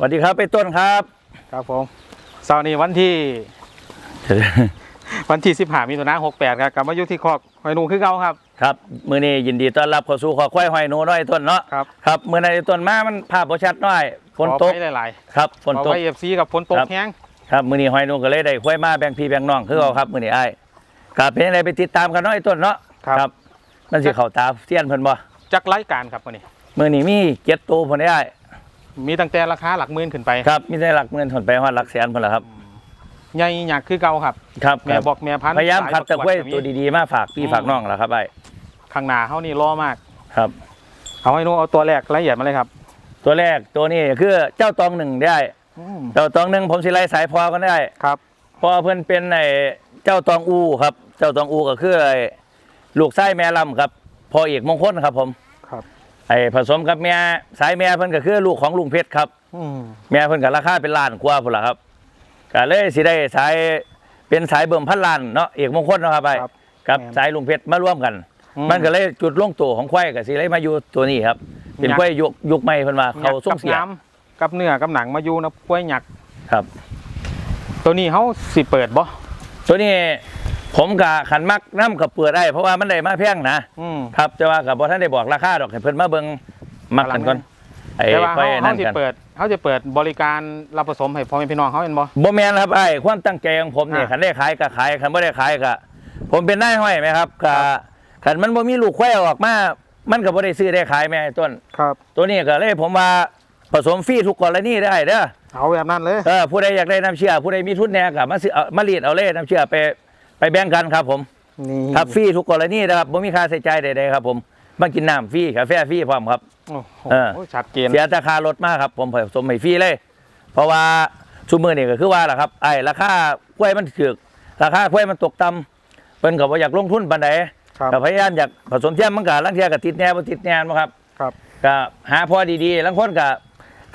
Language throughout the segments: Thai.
สวัสดีครับไปต้นครับครับผมเสาร์นี้วันที่ วันที่สิบห้ามีนาหกแปดครับกลับมาอยู่ที่คอกหอยหนูคือเก่าครับ ครับมือนี้ยินดีต้อนรับเข้าสู่ขอควายหอยหนูน้อยต้นเนาะครับครับมือในต้นมามันภาพบ่ชัดน้อยฝนตกขอไปหลายครับๆฝนขอตกไปเอฟซีกับฝนตกครับแห้งครับมือนี้หอยหนูก็เลยได้ควายมาแบ่งพี่แบ่งน้องคือเอาครับมือนี้ไอ้ายกับเป็นอะไรไปติดตามกันน้อยต้นเนาะมันสิเข้าตาเทียนเพิ่นบ่จักรายการครับวันนี้มือนี้มีเจ็ดตัวเพิ่นได้อ้าย มีตั้งแต่ราคาหลักหมื่นขึ้นไปครับมีได้หลักหมื่นถนไปฮอดหลักแสนเพิ่นล่ะครับ ใหญ่หยักคือเก่าครับ ครับแม่บอกแม่พันธุ์พยายามคัดแต่ควายสประกตัวดีๆมาฝากพี่ฝากน้องล่ะครับไอ้ายข้างหน้าเขานี่รอมาก ครับ เอาให้หนูเอาตัวแรกละเอียดมาเลยครับตัวแรกตัวนี้คือเจ้าตองหนึ่งได้ อืมเจ้าตองหนึ่งผมสิไล่สายพอกันได้ครับ พอเพื่อนเป็นไอ้เจ้าตองอูครับ เจ้าตองอูก็คือไอ้ลูกไส้แม่ลำครับ พอเอกมงคลครับผมครับ ไอ้ผสมกับแม่สายแม่เพิ่นก็คือลูกของลุงเพชรครับอืมแม่เพิ่นก็ราคาเป็นล้านกว่าพุ่นล่ะครับก็เลยสิได้สายเป็นสายเบิ่มพันล้านเนาะเอกมงคลเนาะครับไปครับกับแม่นสายลุงเพชรมาร่วมกัน อืมันก็เลยจุดลงตัวของควายก็สิเลยมาอยู่ตัวนี้ครับ เป็นยักษ์ควายยุคยุคใหม่เพิ่นว่าเขาส่งเสียกับน้ำกับเนื้อกับหนังมาอยู่นะกล้วยหยัก ครับ ตัวนี้เขาสิเปิดบ่ตัวนี้ ผมกับขันมักน้ำกับเปิดได้ เพราะว่ามันได้มาแพงนะอืม ครับแต่ว่ากับ่ท่านได้บอกราคาดอกให้เพิ่นมาเบิ่งมักกันก่อนไอ้แต่ว่าค่อเขายเขานั่นจะกันเปิดเขาจะเปิดบริการรับผสมให้พ่อแม่พี่น้องเขาเป็นบ่ บ่แม่นครับไอ้ความตั้งใจของผมเนี่ยอ่าคันได้ขายก็ขายคันบ่ได้ขายก็ผมเป็นนายห้อยไหมครับก็ครับคันมันบ่มีลูกควายออกมา มันก็บ่ได้ซื้อได้ขายแม่ไอ้ต้น ครับ ตัวนี้ก็เลยผมว่าผสมฟรีทุกกรณีได้เด้อ เอาแบบนั้นเลย เออผู้ใดอยากได้น้ำเชื่อผู้ใดมีทุนแหน่ก็มาซื้อเอามารีดเอาเลยน้ำเชื่อไป ไปแบ่งกันครับผมนี่ครับฟรีทุกกรณีนะครับไม่มีค่าใช้จ่ายใดๆครับผมมากินน้ำฟรีกาแฟฟรีพร้อมครับโอ้โหเออชัดเจนเสียแต่ค่ารถมากครับ ผมผสมให้ฟรีเลย เพราะว่าชุมมือนี่ก็คือว่าแหละครับไอ้ราคากล้วยมันถือกราคากล้วยมันตกต่ำเป็นกับว่าอยากลงทุนปานใดครับก็พยายามอยากผสมเทียมมันก็ลังเทียกับติดแน่บ่ติดแน่บ่ครับครับก็หาพอดีๆลังคนก็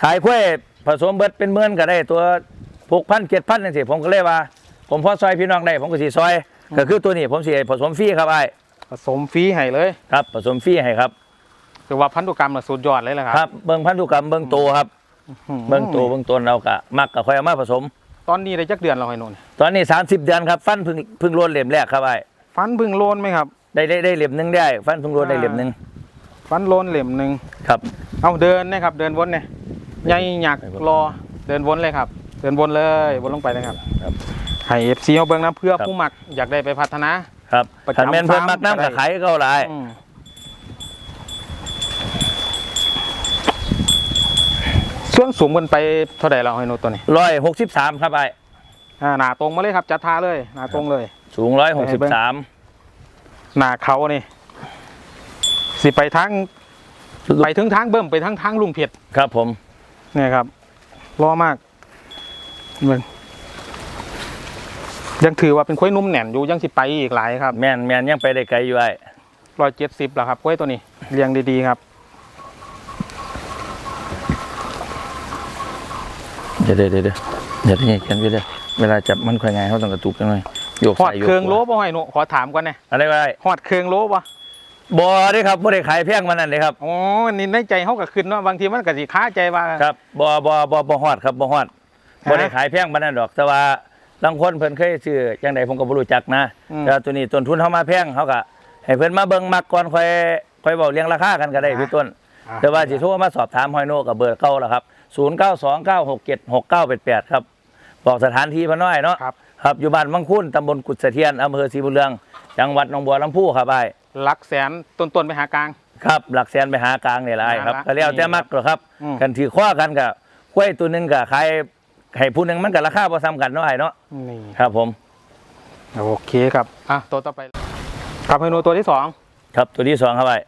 ขายกล้วยผสมเบิดเป็นหมื่นก็ได้ตัวหกพันเจ็ดพันจังซี่ผมก็เลยว่า ผมพอซอยพี่น้องได้ผมก็สิซอย ก็คือตัวนี้ผมสิให้ผสมฟรีครับไอ้ผสมฟรีให้เลยครับผสมฟรีให้ครับคือว่าพันธุกรรมน่ะสุดยอดเลยแหละคครัรับบเบิ่งพันธุกรรมเบิ่งโตครับอืมเบิ่งโตเบิ่งตนเราก็มักก็ค่อยเอามาผสม ตอนนี้ได้จักเดือนเราให้นุ่นตอนนี้ 30 เดือนครับฟันเพึ่งเพึ่งโลนเหลี่ยมแรกครับไอ้ฟันพึ่งโลนไหมครับ ได้ได้ได้เหลี่ยมหนึงได้ ฟันเพึ่งโลนได้เหลี่ยมหนึงฟันโลนเหลี่ยมหนึ่งครับ เอาเดินนะครับ เดินวนเนี่ยใหญ่หยักไปวนรอเดินวนเลยครับ เดินวนเลยวนลงไปเลยครับครับ ให้เอฟซีเอาเบิ้งนะเพื่อครับผู้หมักอยากได้ไปพัฒนา ครับประจำคันแม่นเพิ่นฟาร์มมักน้ำก็ได้ก็ขายก็หลายอืมส่วนสูงมันไปเท่าไหร่เราให้โนตตัวนี้ร้อยหกสิบสามครับไอ้อ่าหนาตรงมาเลยครับ จัดท่าเลยหนาตรงเลย สูงร้อยหกสิบสามหนาเขานี่ สิไปทางไปถึงทางเบิ่มไปทางทางลุงเพียรครับผม เนี่ยครับรอมากเบิ่ง ยังถือว่าเป็นค้อยนุ่มแน่นอยู่ยังสิไปอีกหลายครับแม่นแม่นยังไปได้ไกลอยู่ไอ้ร้อยเจ็ดสิบแล้วครับค้อยตัวนี้เรียงดีๆครับ เดี๋ยวเดี๋ยวเดี๋ยวเดี๋ยวเดี๋ยวนี่กันไปเดี๋ยวเวลาจับมันค่อยไงายเขาต้องกระตุกกันหน่อยโยกหอดซ้ายโยกเครื่องขโลวาบ่ให้หนูขอถามก่อนเนี่ยอะไรก็ได้หอดเครื่องโลบ่บ่ได้ครับบ่ได้ขายแพงมันนั่นเลยครับอ๋อนี่ในใจเขาก็ขึ้นเนาะบางทีมันก็สิค้าใจว่าครับบ่บ่บ่บ่ฮอดครับบ่ฮอดฮะบ่ได้ขายแพงปานนั้นดอกแต่ว่า บางคนเพิ่นเคยซื้อจังไดผมก็บ่รู้จักนะอืม แต่ว่าตัวนี้ต้นทุนเฮามาแพงเฮาก็ให้เพิ่นมาเบิ่งมักก่อนค่อยค่อยเว้าเรียงราคากันก็ได้พี่ต้น อะแต่ว่าสิโทรมาสอบถามหอยโนกับเบอร์เก่าล่ะครับ0929676988ครับ บอกสถานที่เพิ่นน้อยเนาะครับ ครับอยู่บ้านมังคุนตำบลกุดเสถียรอำเภอศรีบุญเรือง จังหวัดหนองบัวลำพูครับอ้ายหลักแสนต้นๆไปหากลาง ครับ หลักแสนไปหากลางนี่แหละอ้ายครับนั่นละก็แล้วแต่มักหรอกครับอืม กันถือข้อกันกับกล้วยตัวหนึงกับขาย ให้ผู้หนึงมันก็ราคาพอซ้ำกันเนาะไอ้เนาะนี่ครับผม โอเคครับอะตัวต่อไปครับเมนูตัวที่สองครับตัวที่สองครับไอ้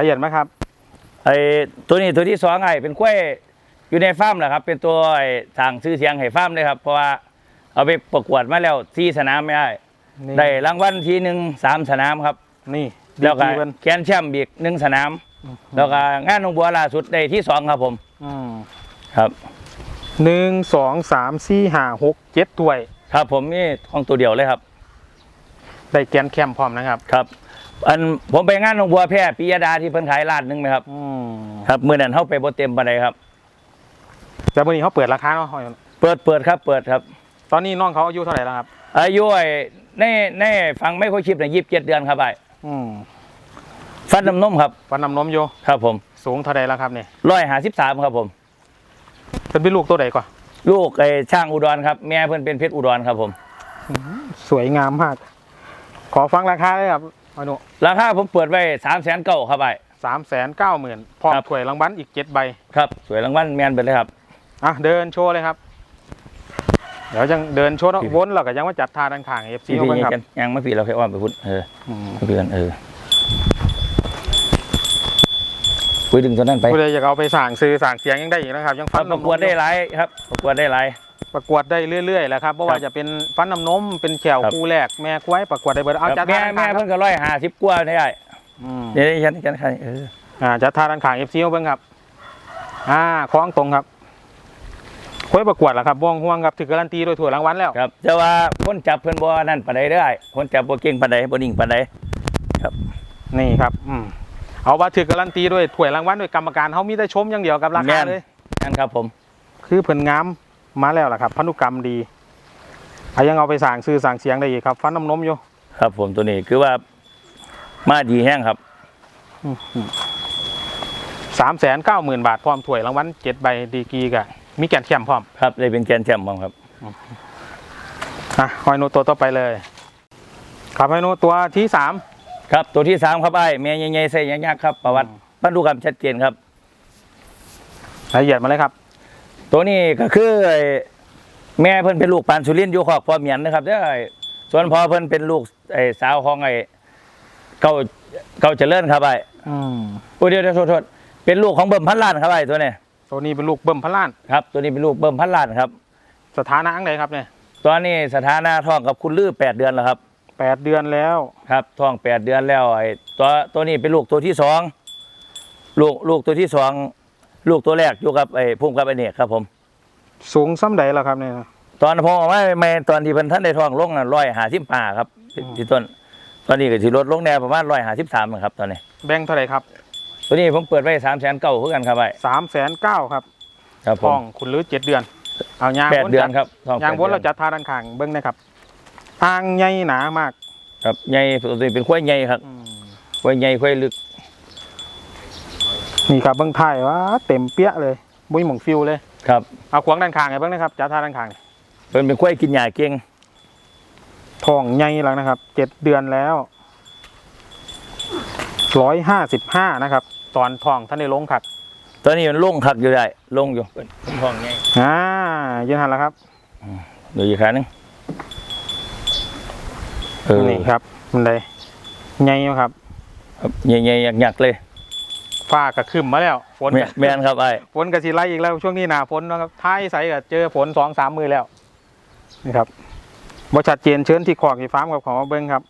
ละเอียดไหมครับไอ้ตัวนี้ตัวที่สองไอ้เป็นกล้วยอยู่ในฟาร์มแหละครับ เป็นตัวไอ้ทางซื้อเสียงให้ฟาร์มเลยครับ เพราะว่าเอาไปประกวดมาแล้วที่สนามไม่ได้นี่ได้รางวัลทีหนึ่งสามสนามครับ นี่แล้วก็ดีเพิ่นแกนแชมป์อีกหนึ่งสนาม แล้วก็งานหนองบัวล่าสุดได้ที่สองครับผมอืมครับ หนึ่งสองสามสี่ห้าหกเจ็ดถ้วย ครับผมนี่ของตัวเดียวเลยครับ ได้แกนแคมพร้อมนะครับ ครับ อันผมไปงานหนองบัวแพร่ปิยดาที่เพิ่นขายร้านหนึงไหมครับอืมครับมื่อนั้นเข้าไปบ่เต็มปานใดครับ แต่วันนี้เขาเปิดราคาเนาะเปิดเปิดครับ เปิดครับ ตอนนี้น้องเขาอายุเท่าไหร่แล้วครับ อายุไอ้ในในฟังไม่ค่อยชิปเนี่ยยี่สิบเจ็ดเดือนครับไอ้อืมฟันน้ำนมครับฟันน้ำนมอยู่ครับผม สูงเท่าไหร่แล้วครับนี่ร้อยหาสิบสามครับผม เป็นเป็นลูกตัวใดก่อนลูกไอ้ช่างอุดรครับแม่เพื่อนเป็นเพชรอุดรครับผม สวยงามมาก ขอฟังราคาเลยครับอนุราคาผมเปิดไว้สามแสนเก้าครับไอ้สามแสนเก้าหมื่นพร้อมครับถ้วยรางวัลอีกเจ็ดใบครับสวยรางวัลแมนไปเลยครับอะเดินโชว์เลยครับ เดี๋ยวยังเดินโชว์แล้วพี่วนเราก็ยังว่าจัดทาด้านข้างเอฟซีพี่เอาพี่ไว้ครับกันยังไม่ผีเราแค่อ้อมไปพุ่นเอออืมไม่ผีกันเออ คุยดึงตัวนั้นไปผู้ใดอยากเอาไปสั่งซื้อสั่งเสียงยังได้อีกนะครับ ยังคฟัรับนประน้ำนกวดมได้หลายครับประกวดได้หลายประกวดได้เรื่อยๆแหละครับเพราะว่าครับจะเป็นฟันน้ำนมเป็นแขวครับคู่แรกแม่ควายประกวดได้เบิดเอาครับจัดแม่ทาด้านแม่ข้างคเพิ่รับนก็ร้อยห้าสิบกว่าได้อืมเดี๋ยวฉันฉันใครเอออ่าจัดทาด้านข้างเอฟซีเอาเบิ่งครับ อ่าคล้องตรงครับควายประกวดแล้วครับบ้องห่วงครับถือการันตีโดยถั่วยรางวัลแล้วครับแต่ว่าคนจับเพิ่นบ่นั่นปานใดได้อคนจับบ่เก่งปานใดบ่นิ่งปานใดนี่ครับ อืม เอาว่าถือการันตีด้วยถ้วยรางวัลโดยกรรมการเขามีแต่ชมอย่างเดียวกับราคาเลย นั่นครับผม คือเพิ่นงามมาแล้วล่ะครับพันธุกรรมดีอายังเอาไปสั่งซื้อสั่งเสียงได้อีกครับ ฟันน้ำนมอยู่ ครับผมตัวนี้คือว่ามาดีแห้งครับสามแสนเก้าหมื่นบาทพร้อมถ้วยรางวัลเจ็ดใบดีกรีกะมีแกนแคมพร้อม ครับได้เป็นแกนแชมป์บ้างครับอะหอยโนตัวต่อไปเลย ครับหอยโนตัวที่สาม ครับตัวที่สามครับไอ้แม่ใหญ่ๆใส่ยักษ์ๆครับ ประวัติพันธุกรรมชัดเจนครับรายละเอียดมาเลยครับ ตัวนี้ก็คือไอ้แม่เพิ่นเป็นลูกปานสุรินทร์อยู่คอกพ่อเมียนนะครับเด้อไอ้ส่วนพ่อเพิ่นเป็นลูกไอ้สาวของไอ้เก่าเก่าเจริญครับไอ้อืมโอ้เดี๋ยวเดี๋ยวโทษโทษเป็นลูกของเบิ่มพันล้านครับไอ้ตัวนี้ตัวนี้เป็นลูกเบิ่มพนล้านครับ ตัวนี้เป็นลูกเบิ่มพันล้านครับ สถานะอังใดครับเนี่ยตอนนี้สถานะท้องกับคุณลือแปดเดือนแล้วครับ แปดเดือนแล้วครับท้องแปดเดือนแล้วไอ้ตัวตัวนี้เป็นลูกตัวที่สองลูกลูกตัวที่สองลูกตัวแรกอยู่กับไอ้พุ่มกับไอ้เนกครับ ผม สูงซ้ำใดแล้วครับเนี่ยตอนผมออกมาใหม่ๆตอนที่เพิ่นท่านได้ท้องลงน่ะร้อยหาสิบห้าครับที่ที่ต้นตอนนี้ก็สิลดลงแน่ประมาณร้อยหาสิบสามครับตอนนี้ แบ่งเท่าไหร่ครับ ตัวนี้ผมเปิดไว้สามแสนเก้าคือกันครับไอ้สามแสนเก้าครับครับผท้อมงคุณลื้อเจ็ดเดือน เอายางแปดวนเดือนจัครับท้องยางแปดวนเดืเราอนจัดทาด้านข้างเบิ้งนะครับ ทางใหญ่หนามากครับใหญ่ตัวนี้เป็นข้วยใหญ่ครับข้วยใหญ่ข้วยลึก นี่ครับเบิ้งไทายว่าเต็มเปี้ยเลย บุ้ยหมองฟิวเลยครับเอาขวางด้านข้างไงเบิ้งนะครับจัดทาด้านข้างเพิ่นเป็นข้วยกินหญ้าเก่งท้องใหญ่แล้วนะครับเจ็ดเดือนแล้วร้อยห้าสิบห้านะครับ ตอนท้องท่านได้ลงขัดตอนนี้มันลงคักอยู่ได้ลงอยู่เป็นเป็นท้องใหญ่อ่ายืนหันแล้วครับดูอีกครั้งหนึง เออนี่ครับมันได้ใหญ่อยู่ครับครับใหญ่ๆหยักๆเลยฟ้าก็ขึ้นมาแล้วฝนแม่ก็แม่นครับไอ้ฝนก็สิไล่อีกแล้วช่วงนี้หนาฝนนะครับท้ายใสก็เจอฝนสองสามมือแล้วนี่ครับบชัดเจนเชิญที่ขอกที่ฟาร์มกับขอมาเบิ้งครับ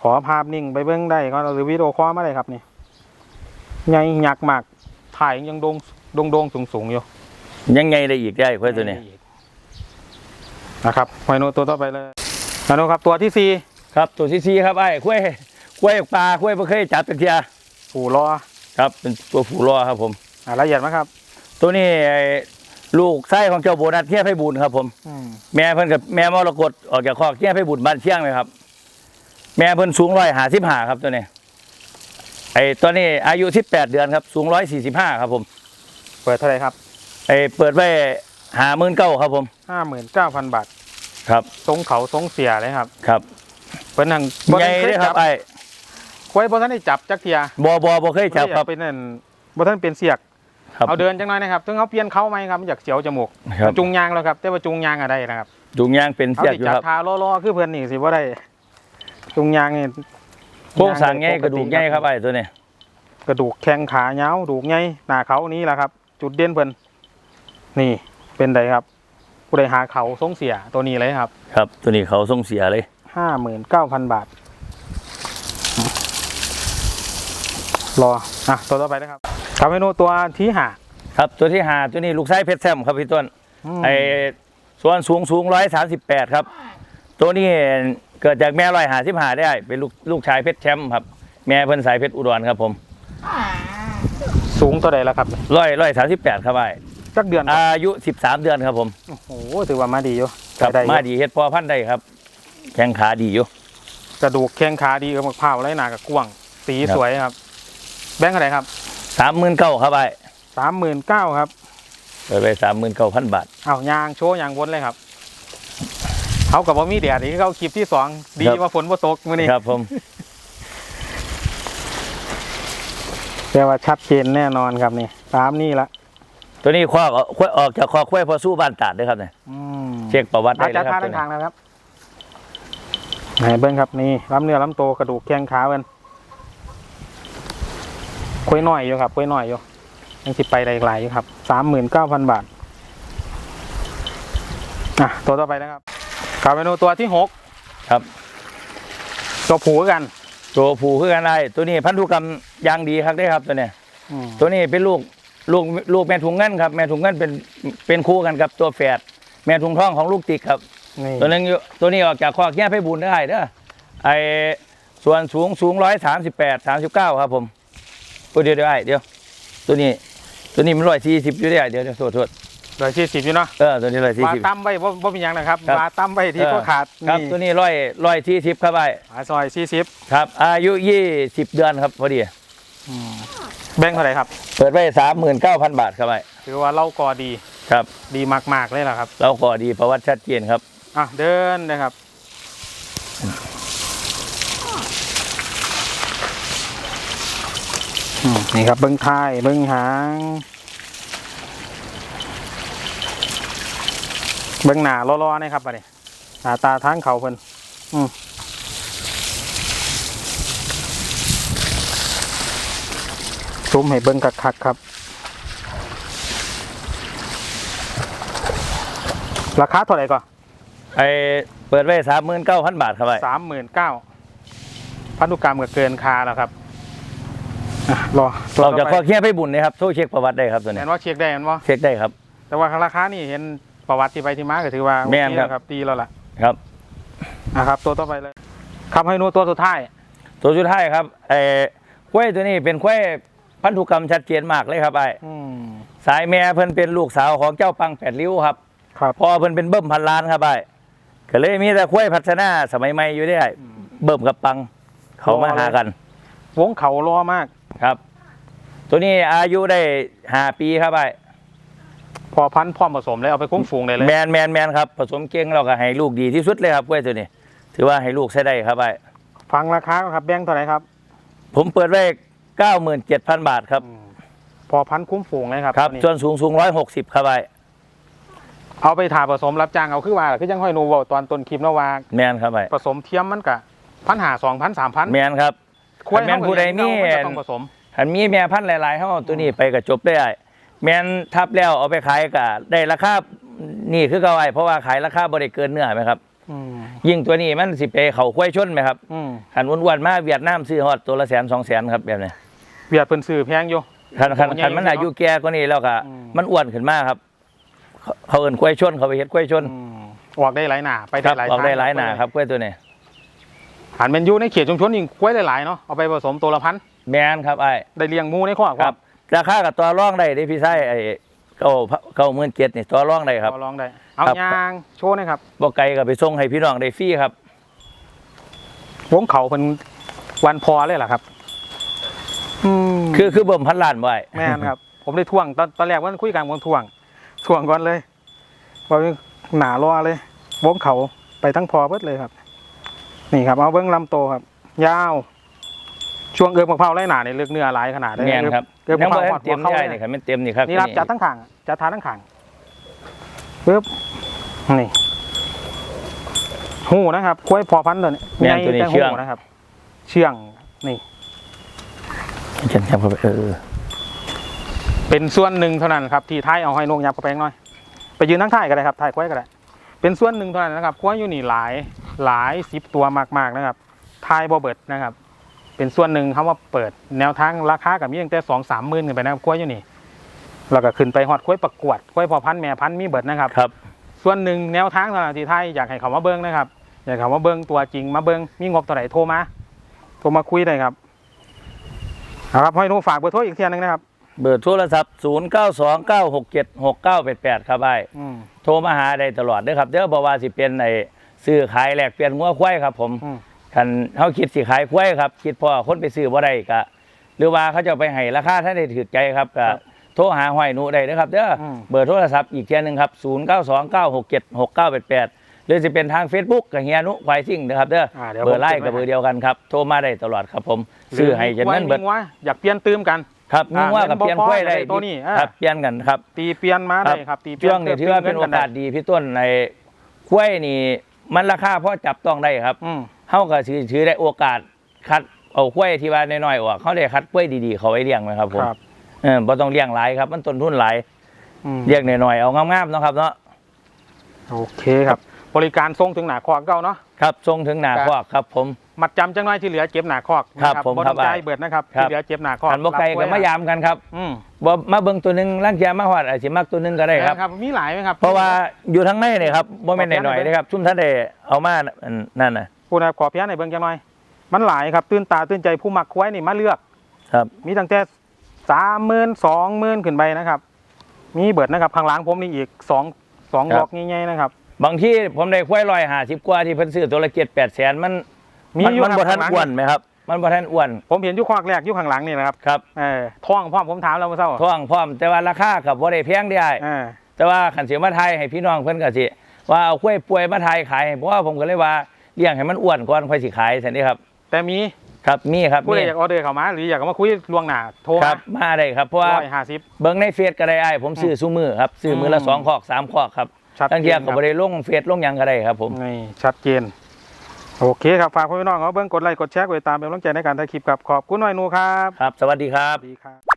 ขอภาพนิ่งไปเบิ้งได้ก็หรือวิดีโอคอลมาเลยครับนี่ใหญ่หยักมากถ่ายยังโดงโดงโดงสูงสูงๆอยู่ ยังไงได้อีกได้ข้วยตัวนี้นะครับไวโนตัวต่อไปเลยไวโนครับตัวที่สี่ ครับตัวที่สี่ครับไอ้ข้วยข้วยปลาข้วยบ่เคยจับเป็นเทียผูรอครับ เป็นตัวผูรอครับผม อะละเอียดไหมครับ ตัวนี้ไอ้ลูกไส้ของเจ้าโบนัสเทียไพบุญครับผม อืมแม่เพิ่นกับแม่มรกตออกจากคอกเทียไพบุญบ้านเชียงเลยครับ แม่เพิ่นสูงร้อยหาสิบห้าครับตัวนี้ไอ้ตัวนี้อายุสิบแปดเดือนครับ สูงร้อยสี่สิบห้าครับผมเปิดเท่าไหร่ครับไอ้เปิดไว้หาหมื่นเก้าครับผม ห้าหมื่นเก้าพันบาทครับ ทรงเขาทรงเสียเลยครับ ครับ เพิ่นนั่งใหญ่เลยครับไอ้ควยบ่ท่านได้จับจักเทียบอบอบอเคยจับครับเป็นนั่นบ่ท่านเป็นเสียกครับเอาเดินจังหน่อยนะครับถึงเขาเปลี่ยนเขาไหมครับมันอยากเสียวจมูกครับจุงยางแล้วครับ แต่ว่าจุงยางอะไรนะครับ จุงยางเป็นเอาเสียกสิอยู่จับครับทาล้อๆคือเพื่อนนี่สิว่าได้จุงยางนี่โค้งสร้างใหญ่กระดูกใหญ่ครับไอ้ตัวนี้กระดูกแข้งขาเงาวดูกใหญ่หน้าเขานี้แหละครับ จุดเด่นเพิ่นนี่เป็นไดครับผู้ใดหาเขาทรงเสียตัวนี้เลยครับ ครับ ตัวนี้เขาส่งเสียเลย ห้าหมื่นเก้าพันบาท รอ อะ ตัวต่อไปนะครับครับเมนูตัวที่หาครับตัวที่หาตัวนี้ลูกไส้เพชรแซมครับพี่ต้นมไอ้ส่วนสูงสูงร้อยสามสิบแปดครับ ตัวนี้เกิดจากแม่ร้อยหาสิบหาได้ เป็นลูกลูกชายเพชรแชมป์ครับ แม่เพิ่นสายเพชรอุดรครับผม สูงตัวใดแล้วครับร้อยร้อยสามสิบแปดครับไอ้จักเดือนครับอายุ13เดือนครับผม โอ้โหถือว่ามาดีอยู่ครับได้อยู่มาดีเฮ็ดพอพันธุ์ได้ครับ แข้งขาดีอยู่กระดูกแข้งขาดีเออมะพร้าวไรหนากับกว้าง สีครับสวยครับ แบงค์อะไรครับ39,000ครับไอ้สามหมื่นเก้าครับเปิดไป39,000บาทเอายางโชว์ยางวนเลยครับเขากับว่ามีแดดนี่เขาคลิปที่สองดีครับว่าฝนว่าตกมื้อนี้ครับผมแต่ว่าชัดเจนแน่นอนครับนี่ตามนี่ละตัวนี้ควักออกควักออกจากคอควายพอสู้บ้านตาดเด้อครับเนี่ยอืมเช็คประวัติได้อาเลจารยย์คท่ารับตัวทางนี้ทางนะครับ ไหนเบิ้งครับนี่ลำเนื้อลำโตกระดูกแข้งขาเบิ้นคุยหน่อยอยู่ครับคุยหน่อยอยู่ยังสิไปได้อีกหลายอยู่ครับสามหมื่นเก้าพันบาทอะตัวต่อไปนะครับกลับเมนูตัวที่หกครับ ตัวผูกัน ตัวผู้คือกันได้ตัวนี้พันธุกรรมอยางดีครับได้อครับตัวเนี้ยอืมตัวนี้เป็นลูกลูกลูกแม่ถุงเงินครับ แม่ถุงเงินเป็นเป็นคู่กันกับตัวแฝดแม่ถุงทองของลูกติกครับ นี่ตัวนึงอยู่ตัวนี้ออกจากคอกแย่ไปบุญได้เด้อไอส่วนสูงสูงร้อยสามสิบแปดสามสิบเก้าครับผมตัวเดียวเดี๋ยวไอ้เดี๋ยว ตัวนี้ตัวนี้มันร้อยสี่สิบอยู่ได้เดี๋ยวเดี๋ยวโทษโทษเหลือที่สิบอยู่เนาะเออตัวนี้ร้อยสี่วาสิบตั้มไว้บ่บ่เป็นหยังนะครับครับวาตั้มไว้ที่เออก็ขาดครับนี่ตัวนี้ร้อยร้อยสี่สิบครับไอ้หาซอยสี่สิบครับ อายุยี่สิบเดือนครับพอดีแบงค์เท่าไหร่ครับเปิดไว้สามหมื่นเก้าพันบาทครับไอ้ถือว่าเล่ากอดีครับ ดีมากๆเลยล่ะครับเราก็ดีประวัติชัดเจนครับ อะเดินนะครับ นี่ครับเบิ้งท้ายเบิ้งหาง เบิ้งหน้าล้อๆนะครับอันนี้หน้าตาทางเขาเพิ่นอืมซุ้มให้เบิ้งคักๆครับราคาเท่าไหร่ก่อน ไอเปิดไว้สามหมื่นเก้าพันบาทครับไอ้สามหมื่นเก้าพันธุกรรมก็เกินคาแล้วครับอะรอตัวออกต่จากอคไปอกแย่ไปบุญนะครับโทรเช็คประวัติได้ครับตัวแมนี้นว่าเช็คได้แมนว่าเช็คได้ครับ แต่ว่าราคานี่เห็นประวัติที่ไปที่มาก็ถือว่าแม่นโอเคครับแล้วครับ ดีแล้วล่ะครับ นะครับ ตัวต่อไปเลยคำให้นูตัวสุดท้าย ตัวสุดท้ายครับไอ้ควายตัวนี้เป็นควายพันธุกรรมชัดเจนมากเลยครับไอ้อืมสายแม่เพิ่นเป็นลูกสาวของเจ้าปังแปดริ้วครับครับพ่อเพิ่นเป็นเบิ้มพันล้านครับไอ้ ก็เลยมีแต่ควายพัฒนาสมัยใหม่อยู่ได้เบิ้มกับปัง เขามาหากัน วงเขารอมากครับ ตัวนี้อายุได้ห้าปีครับไอ้พอพันธุ์พร้อมผสมเลยเอาไปคุ้มฝูงได้เลยแมนแมนแมนครับผสมเก่งเราก็ให้ลูกดีที่สุดเลยครับควายตัวนี้ ถือว่าให้ลูกใช้ได้ครับไอ้ฟังราคาก่อนครับแบงค์เท่าไหร่ครับ ผมเปิดไว้เก้าหมื่นเจ็ดพันบาทครับอืมพอพันธุ์คุ้มฝูงเลยครับครับ ตัวนี้ ส่วนสูงสูงร้อยหกสิบครับไอ้ เอาไปถ่าผสมรับจ้างเอาคือว่าคือยังห้อยนูเวาตอนต้นคลิปเนาะว่าแมนครับไอ้ผสมเทียมมันกะพันหาสองพันสามพันแมนครับควายแม่นผู้ใดมีเขาก็ต้องผสมอันมีแม่พันธุ์หลายๆเขาเอาตัวนี้ไปก็จบได้ไอ้แมนทับแล้วเอาไปขายก็ได้ราคานี่คือเก่าไอ้เพราะว่าขายราคาบริเกินเนื้อไหมครับ อืมยิ่งตัวนี้มันสิไปเขาควายชนไหมครับอืมขันอ้วนๆมาเวียดนามซื้อฮอดตัวละแสนสองแสนครับแบบนี้ เวียดเพิ่นซื้อแพงอยู่ขันขันโอ้ใหญ่ขันมันอายุแก่กว่านี้แล้วก็อืม มันอ้วนขึ้นมาครับ เขาเขาเอินควายชนเขาไปเฮ็ดควายชนอืมออกได้หลายหนาไปคได้รับหลายออกได้หลายทงหนาครับควายตัวนี้หันเป็นอยูในเขตชุมชนยิงกล้วยหลายๆเนาะเอาไปผสมตัวละพันแมนครับไอ้ได้เลี้ยงหมูในข้อครับราคากับตัวร่องได้เด้พี่ไส้ไอ้เก้าเก้าหมื่นเจ็ดนี่ตัวร่องได้ครับเอาลองได้เอาครับ ยางโชว์หนะครับบ่ไกลก็ไปส่งให้พี่น้องได้ฟรีครับ วงเขาเป็นวันพอเลยเหรอครับอืมคือคือเบิ่มพันล้านไว้แม่นครับ ผมได้ท่วงตอนตอนแรกว่าคุยกันผมท่วง ท่วงก่อนเลยว่าหนารอเลยวงเขาไปทั้งพอเบิดเลยครับ นี่ครับเอาเบิ้งลำโตครับ ยาว ช่วงเอือบมะพร้าวไร่หนาเนี่ยเลือกเนื้อหลายขนาดเลยแม่นครับเอือบยัมะงพบ่ร้าวทัหอดนเตรียมหัวเข้าได้เลยนี่ครับมันเต็มนี่ครับนี่รับจัดทั้งขางจัดทาทั้งขางปึ๊บนี่หูนะครับกล้วยพอพันธุ์ตัวนี้แม่นตัวนี้ใหญ่แต่เชื่องหูนะครับ เชื่องนี่ฉันจำเข้าไปเออเป็นส่วนหนึ่งเท่านั้นครับที่ท้ายเอาให้นกยับกระแปงหน่อย ไปยืนทั้งท้ายก็ได้ครับท้ายกล้วยก็ได้เป็นส่วนหนึ่งเท่านั้นนะครับกล้วยอยู่นี่หลายหลายสิบตัวมากๆนะครับท้ายบ่เบิดนะครับ เป็นส่วนหนึ่งคำว่าเปิดแนวทางราคากับมีตั้งแต่สองสามหมื่นขึ้นไปนะครับกล้วยอยู่นี่แล้วก็ขึ้นไปฮอดกล้วยประกวดกล้วยพอพันธุ์แม่พันธุ์มีเบิดนะครับครับ ส่วนหนึ่งแนวทางสำหรับที่ไทยอยากให้เขามาเบิ้งนะครับอยากให้เขามาเบิ้งตัวจริงมาเบิ้งมีงบตัวไหนโทรมาโทรมาคุยได้ครับเอาครับให้หนูฝากเบอร์โทรอีกเทียหนึงนะครับ เบอร์โทรศัพท์ 0 9 2 9 6 7 6 9 8 8 ครับไอ้อืม โทรมาหาได้ตลอดเด้อครับเด้อบ่ว่าสิเป็นไอ้ซื้อขายแลกเปลี่ยนงัวควายครับ ผมอืม คันเฮาคิดสิขายควายครับ คิดพอคนไปซื้อบ่ได้ก็หรือว่าเขาจะเอาไปให้ราคาท่านได้ถือใจครับก็โทรหาห้อยหนูได้เด้อครับเด้ออม เบอร์โทรศัพท์อีกเทียหนึงครับ 0 9 2 9 6 7 6 9 8 8 หรือสิเป็นทาง Facebook กับเฮียนุควายซิ่งนะครับเด้ออ่าเดี๋ยวเบอร์ไล่ผมเก็บไว้กับเบอร์เดียวกันครับโทรมาได้ตลอดครับผมซื้อให้จนนั้นเบิด หรือว่าอยากเปลี่ยนตืมกัน ครับมีว่ากับเปลี่ยนควายได้อ่าตัวนี้อ่าครับเปลี่ยนกันครับ ตีเปลี่ยนมาได้ครับ ตีเปลี่ยช่วงนี้ถือว่าเป็นโอกาสดีพี่ต้นในกล้วยนี่มันราคาพอจับต้องได้ครับอืมเฮาก็ถือถือได้โอกาสคัดเอากล้วยที่ว่าน้อยๆออกเขาได้คัดกล้วยดีๆเขาไว้เลี้ยงไหมครับผมครับเออบ่ต้องเลี้ยงหลายครับ มันต้นทุนหลายอืมเลี้ยงน้อยๆเอางามๆเนาะครับเนาะโอเคครับ บริการส่งถึงหนาคอกเก้าเนาะครับส่งถึงหน้าครับคอกครับผม มัดจำจังน้อยที่เหลือเจ็บหนาคอกครับนะผมบ่ครัต้บองจ่ายเบิดนะครับครับ ที่เหลือเจ็บหนาคอกอันบ่ไกลก็มายามกันครับอืมบ่มาเบิ่งตัวหนึงร่างเกียมาฮอดอาจสิมักตัวหนึงก็ได้ครับ ครับ มีหลายไหมครับเพราะว่าอยู่ทั้งในนี่ครับบ่แม่นน้อยๆเด้ครับซุ่มท่านได้เอามาอันนั่นน่ะพูดนะขอเพียงในอยเบิ่งจังน้อย มันหลายครับตื่นตาตื่นใจผู้มักควายนี่มาเลือก ครับ มีตั้งแต่สามหมื่นสองหมื่นขึ้นไปนะครับ มีเบิดนะครับข้างหลังผมนี่อีกสองสองครับล็อกง่ายๆนะครับ บางที่ผมได้ควายร้อยห้าสิบกว่าที่เพิ่นซื้อตัวละเจ็ดแปดแสนมัน มีมันอยู่มันครับบ่ทันข้างหลังอ้วนไหมครับ มันบ่ทันอ้วนผมเห็นอยุคอกแรกอยุคข้างหลังนี่นะครับครับเออท่องพ่อมผมถามแล้วเมื่อเช้าท้องพร้อมแต่ว่าราคากับบ่ได้แพงได้เออแต่ว่าขันเสียมาไทยให้พี่น้องเพิ่นก็สิว่าเอาควายป่วยมาไทยขายให้เพราะว่าผมก็เลยว่าเลี้ยงให้มันอ้วนก่อนค่อยสิขายซั่นนี่ครับ แต่มีครับมีครับผู้ใดมีอยากออเดอร์เข้ามาหรืออยากมาคุยล่วงหน้าโทรคมารับมาได้ครับเพราะว่า ร้อยห้าสิบ เบิ่งในเฟซก็ได้อ้ายผมซื้อซุมือครับซื้อมือละอืมสองคอกสามคอกครับชัดตั้งเจเที่ยนก็บ่ได้ลงเฟซลงหยังก็ได้ครับผม นี่ชัดเจน โอเคครับ ฝากพี่น้องเอาเบิ้งกดไลค์กดแชร์กดติดตามเป็นกำลังใจในการถ่ายคลิปครับ ขอบคุณหน่อยหนูครับ ครับ สวัสดีครับสวัสดีครับ